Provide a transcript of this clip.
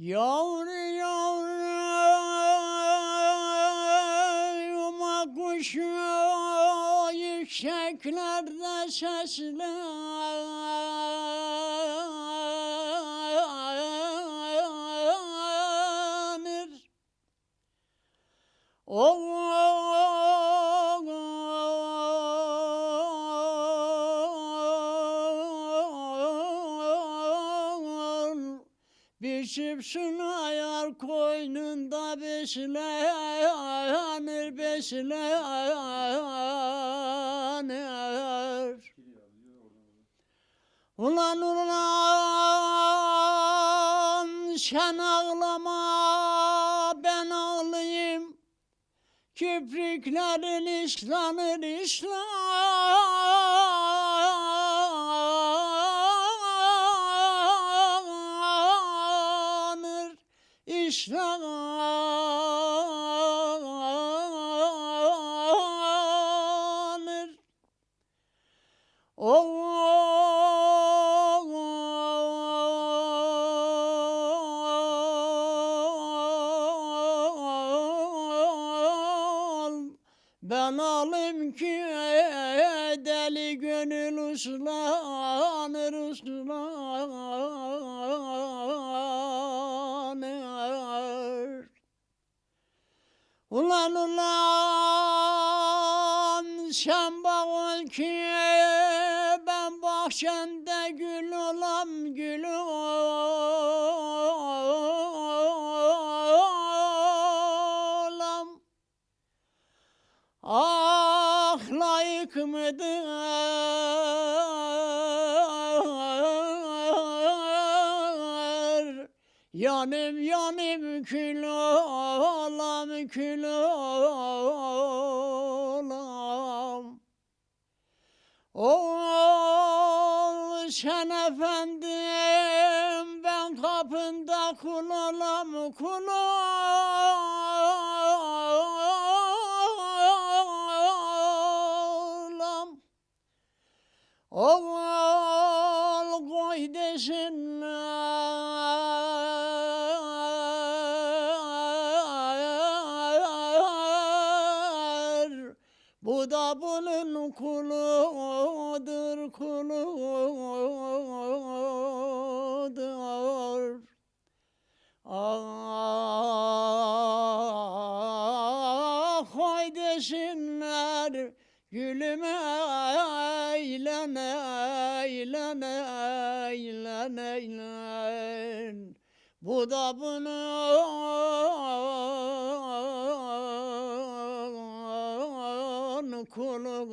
Yavru yavru yumak kuşu yükseklerde seslenir. Oğul Biçip ayar koynunda beslenir, beslenir. Ulan ulan sen ağlama ben ağlayayım. Kipriklerin ıslanır ıslanır ıslanır Oğul ben alayım ki deli gönül uslanır Sen bak ol ki ben bahçende gül olam gül olam. Ah layık mıdır Yanım yanım kül olam kül olam. Ol sen efendim ben kapında kul olam kul olam. Oğul Bu da bunun kuludur kuludur. Ah koy desinler Gülüm eğlen eğlen eğlen eğlen. Bu da bunun kulu